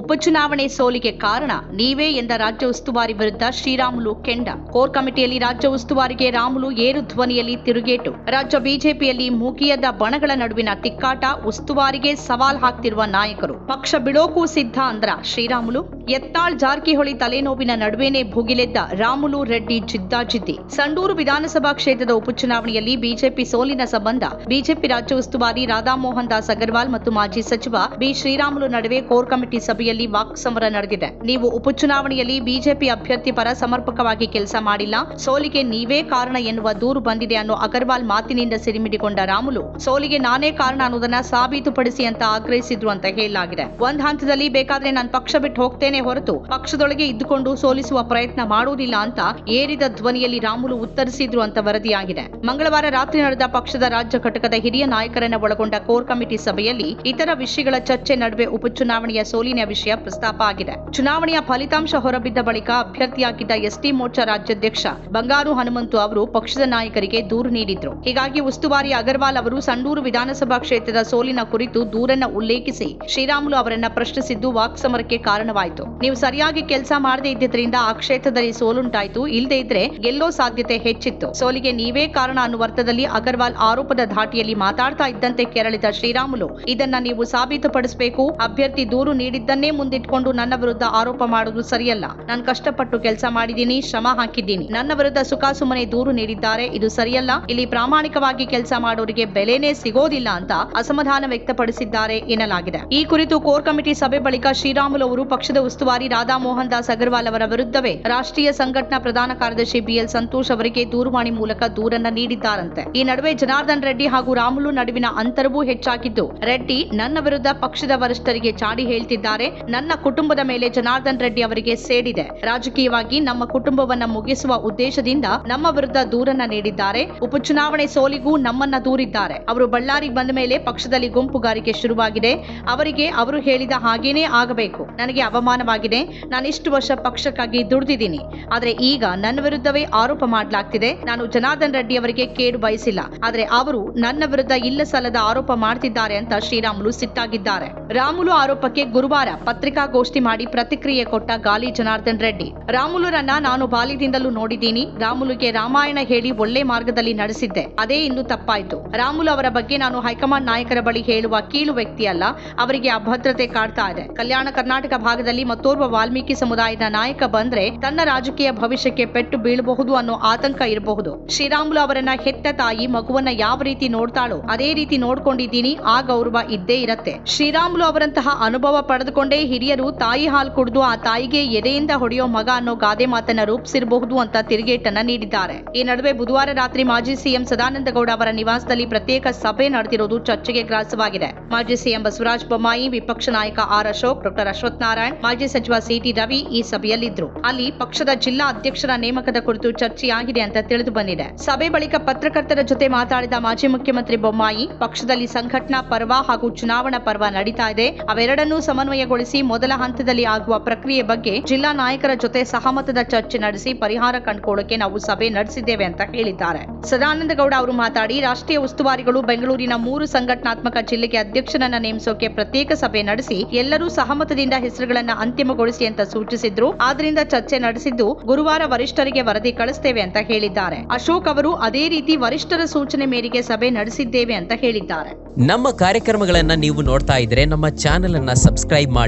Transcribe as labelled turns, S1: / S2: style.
S1: ಉಪಚುನಾವಣೆ ಸೋಲಿಗೆ ಕಾರಣ ನೀವೇ ಎಂದ ರಾಜ್ಯ ಉಸ್ತುವಾರಿ ವಿರುದ್ಧ ಶ್ರೀರಾಮುಲು ಕೆಂಡ. ಕೋರ್ ಕಮಿಟಿಯಲ್ಲಿ ರಾಜ್ಯ ಉಸ್ತುವಾರಿಗೆ ರಾಮುಲು ಏರು ಧ್ವನಿಯಲ್ಲಿ ತಿರುಗೇಟು. ರಾಜ್ಯ ಬಿಜೆಪಿಯಲ್ಲಿ ಮೂಗಿಯದ ಬಣಗಳ ನಡುವಿನ ತಿಕ್ಕಾಟ, ಉಸ್ತುವಾರಿಗೆ ಸವಾಲ್ ಹಾಕ್ತಿರುವ ನಾಯಕರು. ಪಕ್ಷ ಬಿಡೋಕು ಸಿದ್ಧ ಅಂದ್ರ ಶ್ರೀರಾಮುಲು. ಎತ್ತಾಳ್ ಜಾರಕಿಹೊಳಿ ತಲೆನೋವಿನ ನಡುವೆನೇ ಭುಗಿಲೆದ್ದ ರಾಮುಲು ರೆಡ್ಡಿ ಜಿದ್ದಾಜಿದ್ದಿ ಸಂಡೂರು ವಿಧಾನಸಭಾ ಕ್ಷೇತ್ರದ ಉಪಚುನಾವಣೆಯಲ್ಲಿ ಬಿಜೆಪಿ ಸೋಲಿನ ಸಂಬಂಧ ಬಿಜೆಪಿ ರಾಜ್ಯ ಉಸ್ತುವಾರಿ ರಾಧಾಮೋಹನ್ ದಾಸ್ ಅಗರ್ವಾಲ್ ಮತ್ತು ಮಾಜಿ ಸಚಿವ ಬಿ ಶ್ರೀರಾಮುಲು ನಡುವೆ ಕೋರ್ ಕಮಿಟಿ ಸಭೆಯಲ್ಲಿ ವಾಕ್ಸಮರ ನಡೆದಿದೆ. ನೀವು ಉಪಚುನಾವಣೆಯಲ್ಲಿ ಬಿಜೆಪಿ ಅಭ್ಯರ್ಥಿ ಪರ ಸಮರ್ಪಕವಾಗಿ ಕೆಲಸ ಮಾಡಿಲ್ಲ. ಸೋಲಿಗೆ ನೀವೇ ಕಾರಣ ಎನ್ನುವ ದೂರು ಬಂದಿದೆ ಅನ್ನೋ ಅಗರ್ವಾಲ್ ಮಾತಿನಿಂದ ಸಿರಿಮಿಡಿಗೊಂಡ ರಾಮುಲು. ಸೋಲಿಗೆ ನಾನೇ ಕಾರಣ ಅನ್ನೋದನ್ನ ಸಾಬೀತುಪಡಿಸಿ ಅಂತ ಆಗ್ರಹಿಸಿದ್ರು ಅಂತ ಹೇಳಲಾಗಿದೆ. ಒಂದ್ ಹಂತದಲ್ಲಿ ಬೇಕಾದ್ರೆ ನಾನು ಪಕ್ಷ ಬಿಟ್ಟು ಹೋಗ್ತೇನೆ ಹೊರತು ಪಕ್ಷದೊಳಗೆ ಇದ್ದುಕೊಂಡು ಸೋಲಿಸುವ ಪ್ರಯತ್ನ ಮಾಡುವುದಿಲ್ಲ ಅಂತ ಏರಿದ ಧ್ವನಿಯಲ್ಲಿ ರಾಮುಲು ಉತ್ತರಿಸಿದ್ರು ಅಂತ ವರದಿಯಾಗಿದೆ. ಮಂಗಳವಾರ ರಾತ್ರಿ ನಡೆದ ಪಕ್ಷದ ರಾಜ್ಯ ಘಟಕದ ಹಿರಿಯ ನಾಯಕರನ್ನ ಒಳಗೊಂಡ ಕೋರ್ ಕಮಿಟಿ ಸಭೆಯಲ್ಲಿ ಇತರ ವಿಷಯಗಳ ಚರ್ಚೆ ನಡುವೆ ಉಪಚುನಾವಣೆಯ ಸೋಲಿನ ವಿಷಯ ಪ್ರಸ್ತಾಪ ಆಗಿದೆ. ಚುನಾವಣೆಯ ಫಲಿತಾಂಶ ಹೊರಬಿದ್ದ ಬಳಿಕ ಅಭ್ಯರ್ಥಿಯಾಗಿದ್ದ ಎಸ್ಟಿ ಮೋರ್ಚಾ ರಾಜ್ಯಾಧ್ಯಕ್ಷ ಬಂಗಾರು ಹನುಮಂತು ಅವರು ಪಕ್ಷದ ನಾಯಕರಿಗೆ ದೂರು ನೀಡಿದ್ರು. ಹೀಗಾಗಿ ಉಸ್ತುವಾರಿ ಅಗರ್ವಾಲ್ ಅವರು ಸಂಡೂರು ವಿಧಾನಸಭಾ ಕ್ಷೇತ್ರದ ಸೋಲಿನ ಕುರಿತು ದೂರನ್ನ ಉಲ್ಲೇಖಿಸಿ ಶ್ರೀರಾಮುಲು ಅವರನ್ನ ಪ್ರಶ್ನಿಸಿದ್ದು ವಾಕ್ಸಮರಕ್ಕೆ ಕಾರಣವಾಯಿತು. ನೀವು ಸರಿಯಾಗಿ ಕೆಲಸ ಮಾಡದೇ ಇದ್ದಿದ್ದರಿಂದ ಆ ಕ್ಷೇತ್ರದಲ್ಲಿ ಸೋಲುಂಟಾಯಿತು. ಇಲ್ಲದೆ ಇದ್ರೆ ಗೆಲ್ಲೋ ಸಾಧ್ಯತೆ ಹೆಚ್ಚಿತ್ತು. ಸೋಲಿಗೆ ನೀವೇ ಕಾರಣ ಅನ್ನುವ ಅರ್ಥದಲ್ಲಿ ಅಗರ್ವಾಲ್ ಆರೋಪದ ಧಾಟಿಯಲ್ಲಿ ಮಾತಾಡ್ತಾ ಇದ್ದಂತೆ ಕೆರಳಿದ ಶ್ರೀರಾಮುಲು, ಇದನ್ನ ನೀವು ಸಾಬೀತುಪಡಿಸಬೇಕು. ಅಭ್ಯರ್ಥಿ ದೂರು ನೀಡಿದ್ದನ್ನೇ ಮುಂದಿಟ್ಕೊಂಡು ನನ್ನ ವಿರುದ್ಧ ಆರೋಪ ಮಾಡುವುದು ಸರಿಯಲ್ಲ. ನಾನು ಕಷ್ಟಪಟ್ಟು ಕೆಲಸ ಮಾಡಿದ್ದೀನಿ, ಶ್ರಮ ಹಾಕಿದ್ದೀನಿ. ನನ್ನ ವಿರುದ್ಧ ಸುಖಾಸುಮನೆ ದೂರು ನೀಡಿದ್ದಾರೆ, ಇದು ಸರಿಯಲ್ಲ. ಇಲ್ಲಿ ಪ್ರಾಮಾಣಿಕವಾಗಿ ಕೆಲಸ ಮಾಡೋರಿಗೆ ಬೆಲೆನೇ ಸಿಗೋದಿಲ್ಲ ಅಂತ ಅಸಮಾಧಾನ ವ್ಯಕ್ತಪಡಿಸಿದ್ದಾರೆ ಎನ್ನಲಾಗಿದೆ. ಈ ಕುರಿತು ಕೋರ್ ಕಮಿಟಿ ಸಭೆ ಬಳಿಕ ಶ್ರೀರಾಮುಲು ಅವರು ಪಕ್ಷದ ಉಸ್ತುವಾರಿ ರಾಧಾ ಮೋಹನ್ ದಾಸ್ ಅಗರ್ವಾಲ್ ಅವರ ವಿರುದ್ಧವೇ ರಾಷ್ಟ್ರೀಯ ಸಂಘಟನಾ ಪ್ರಧಾನ ಕಾರ್ಯದರ್ಶಿ ಬಿಎಲ್ ಸಂತೋಷ್ ಅವರಿಗೆ ದೂರವಾಣಿ ಮೂಲಕ ದೂರನ್ನ ನೀಡಿದ್ದಾರಂತೆ. ಈ ನಡುವೆ ಜನಾರ್ದನ್ ರೆಡ್ಡಿ ಹಾಗೂ ರಾಮುಲು ನಡುವಿನ ಅಂತರವೂ ಹೆಚ್ಚಾಗಿದ್ದು, ರೆಡ್ಡಿ ನನ್ನ ವಿರುದ್ಧ ಪಕ್ಷದ ವರಿಷ್ಠರಿಗೆ ಚಾಡಿ ಹೇಳ್ತಿದ್ದಾರೆ ನನ್ನ ಕುಟುಂಬದ ಮೇಲೆ ಜನಾರ್ದನ್ ರೆಡ್ಡಿ ಅವರಿಗೆ ಸೇಡಿದೆ ರಾಜಕೀಯವಾಗಿ ನಮ್ಮ ಕುಟುಂಬವನ್ನ ಮುಗಿಸುವ ಉದ್ದೇಶದಿಂದ ನಮ್ಮ ವಿರುದ್ಧ ದೂರನ್ನ ನೀಡಿದ್ದಾರೆ. ಉಪಚುನಾವಣೆ ಸೋಲಿಗೂ ನಮ್ಮನ್ನ ದೂರಿದ್ದಾರೆ. ಅವರು ಬಳ್ಳಾರಿಗೆ ಬಂದ ಮೇಲೆ ಪಕ್ಷದಲ್ಲಿ ಗುಂಪುಗಾರಿಕೆ ಶುರುವಾಗಿದೆ. ಅವರಿಗೆ ಅವರು ಹೇಳಿದ ಹಾಗೇನೇ ಆಗಬೇಕು. ನನಗೆ ಅವಮಾನವಾಗಿದೆ. ನಾನು ಇಷ್ಟು ವರ್ಷ ಪಕ್ಷಕ್ಕಾಗಿ ದುಡಿದಿದ್ದೀನಿ. ಆದ್ರೆ ಈಗ ನನ್ನ ವಿರುದ್ಧವೇ ಆರೋಪ ಮಾಡಲಾಗ್ತಿದೆ. ನಾನು ಜನಾರ್ದನ್ ರೆಡ್ಡಿ ಅವರಿಗೆ ಕೇಡು ಬಯಸಿಲ್ಲ. ಆದ್ರೆ ಅವರು ನನ್ನ ವಿರುದ್ಧ ಇಲ್ಲ ಸಲ್ಲದ ಆರೋಪ ಮಾಡ್ತಿದ್ದಾರೆ ಅಂತ ಶ್ರೀರಾಮುಲು ಸಿಟ್ಟಾಗಿದ್ದಾರೆ. ರಾಮುಲು ಆರೋಪಕ್ಕೆ ಗುರುವಾರ ಪತ್ರಿಕಾಗೋಷ್ಠಿ ಮಾಡಿ ಪ್ರತಿಕ್ರಿಯೆ ಕೊಟ್ಟ ಗಾಲಿ ಜನಾರ್ದನ್ ರೆಡ್ಡಿ. ರಾಮುಲುರನ್ನ ನಾನು ಬಾಲ್ಯದಿಂದಲೂ ನೋಡಿದ್ದೀನಿ. ರಾಮುಲುಗೆ ರಾಮಾಯಣ ಹೇಳಿ ಒಳ್ಳೆ ಮಾರ್ಗದಲ್ಲಿ ನಡೆಸಿದ್ದೆ. ಅದೇ ಇಂದು ತಪ್ಪಾಯ್ತು. ರಾಮುಲು ಅವರ ಬಗ್ಗೆ ನಾನು ಹೈಕಮಾಂಡ್ ನಾಯಕರ ಬಳಿ ಹೇಳುವ ಕೀಳು ವ್ಯಕ್ತಿ ಅಲ್ಲ ಅವರಿಗೆ ಅಭದ್ರತೆ ಕಾಡ್ತಾ ಇದೆ. ಕಲ್ಯಾಣ ಕರ್ನಾಟಕ ಭಾಗದಲ್ಲಿ ಮತ್ತೋರ್ವ ವಾಲ್ಮೀಕಿ ಸಮುದಾಯದ ನಾಯಕ ಬಂದ್ರೆ ತನ್ನ ರಾಜಕೀಯ ಭವಿಷ್ಯಕ್ಕೆ ಪೆಟ್ಟು ಬೀಳಬಹುದು ಅನ್ನೋ ಆತಂಕ ಇರಬಹುದು. ಶ್ರೀರಾಮುಲು ಅವರನ್ನ ಹೆತ್ತ ತಾಯಿ ಮಗುವನ್ನ ಯಾವ ರೀತಿ ನೋಡ್ತಾಳೋ ಅದೇ ರೀತಿ ನೋಡ್ಕೊಂಡಿದ್ದೀನಿ. ಆ ಗೌರವ ಇದ್ದೇ ಇರತ್ತೆ. ಶ್ರೀರಾಮುಲು ಅವರಂತಹ ಅನುಭವ ಪಡೆದುಕೊಂಡೇ ಹಿರಿಯರು ತಾಯಿ ಹಾಲು ಕುಡಿದು ಆ ತಾಯಿಗೆ ಎದೆಯಿಂದ ಹೊಡೆಯೋ ಮಗ ಅನ್ನೋ ಗಾದೆ ಮಾತನ್ನ ರೂಪಿಸಿರಬಹುದು ಅಂತ ತಿರುಗೇಟನ್ನ ನೀಡಿದ್ದಾರೆ. ಈ ನಡುವೆ ಬುಧವಾರ ರಾತ್ರಿ ಮಾಜಿ ಸಿಎಂ ಸದಾನಂದ ಗೌಡ ಅವರ ನಿವಾಸದಲ್ಲಿ ಪ್ರತ್ಯೇಕ ಸಭೆ ನಡೆದಿರುವುದು ಚರ್ಚೆಗೆ ಗ್ರಾಸವಾಗಿದೆ. ಮಾಜಿ ಸಿಎಂ ಬಸವರಾಜ ಬೊಮ್ಮಾಯಿ, ವಿಪಕ್ಷ ನಾಯಕ ಆರ್ ಅಶೋಕ್, ಡಾಕ್ಟರ್ ಅಶ್ವಥ್ ನಾರಾಯಣ್, ಮಾಜಿ ಸಚಿವ ಸಿಟಿ ರವಿ ಈ ಸಭೆಯಲ್ಲಿದ್ದರು ಅಲ್ಲಿ ಪಕ್ಷದ ಜಿಲ್ಲಾ ಅಧ್ಯಕ್ಷರ ನೇಮಕದ ಕುರಿತು ಚರ್ಚೆಯಾಗಿದೆ ಅಂತ ತಿಳಿದು ಬಂದಿದೆ. ಸಭೆ ಬಳಿಕ ಪತ್ರಕರ್ತರ ಜೊತೆ ಮಾತಾಡಿದ ಮಾಜಿ ಮುಖ್ಯಮಂತ್ರಿ ಬೊಮ್ಮಾಯಿ, ಪಕ್ಷದಲ್ಲಿ ಸಂಘಟನಾ ಪರ್ವ ಹಾಗೂ ಚುನಾವಣಾ ಪರ್ವ ನಡೀತಾ ಇದೆ. ಅವೆರಡನ್ನೂ ಸಮನ್ವಯಗೊಳಿಸಿ ಮೊದಲ ಹಂತದಲ್ಲಿ ಆಗುವ ಪ್ರಕ್ರಿಯೆ ಬಗ್ಗೆ ಜಿಲ್ಲಾ ನಾಯಕರ ಜೊತೆ ಸಹಮತದ ಚರ್ಚೆ ನಡೆಸಿ ಪರಿಹಾರ ಕಂಡುಕೊಳ್ಳಕ್ಕೆ ನಾವು ಸಭೆ ನಡೆಸಿದ್ದೇವೆ ಅಂತ ಹೇಳಿದ್ದಾರೆ. ಸದಾನಂದಗೌಡ ಅವರು ಮಾತಾಡಿ, ರಾಷ್ಟ್ರೀಯ ಉಸ್ತುವಾರಿಗಳು ಬೆಂಗಳೂರಿನ ಮೂರು ಸಂಘಟನಾತ್ಮಕ ಜಿಲ್ಲೆಗೆ ಅಧ್ಯಕ್ಷರನ್ನ ನೇಮಿಸೋಕೆ ಪ್ರತ್ಯೇಕ ಸಭೆ ನಡೆಸಿ ಎಲ್ಲರೂ ಸಹಮತದಿಂದ ಹೆಸರುಗಳನ್ನ ಅಂತಿಮಗೊಳಿಸಿ ಅಂತ ಸೂಚಿಸಿದ್ರು. ಆದ್ರಿಂದ ಚರ್ಚೆ ನಡೆಸಿದ್ದು ಗುರುವಾರ ವರಿಷ್ಠರಿಗೆ ವರದಿ ಕಳಿಸ್ತೇವೆ ಅಂತ ಹೇಳಿದ್ದಾರೆ. ಅಶೋಕ್ ಅವರು ಅದೇ ರೀತಿ ವರಿಷ್ಠರ ಸೂಚನೆ ಮೇರೆಗೆ ಸಭೆ ನಡೆಸಿದ್ದೇವೆ ಅಂತ ಹೇಳಿದ್ದಾರೆ.
S2: ನಮ್ಮ ಕಾರ್ಯಕ್ರಮಗಳನ್ನ ನೀವು ನೋಡ್ತಾ ಇದ್ರೆ ನಮ್ಮ ಚಾನೆಲ್ ಅನ್ನ ಸಬ್ಸ್ಕ್ರೈಬ್ ಮಾಡಿ.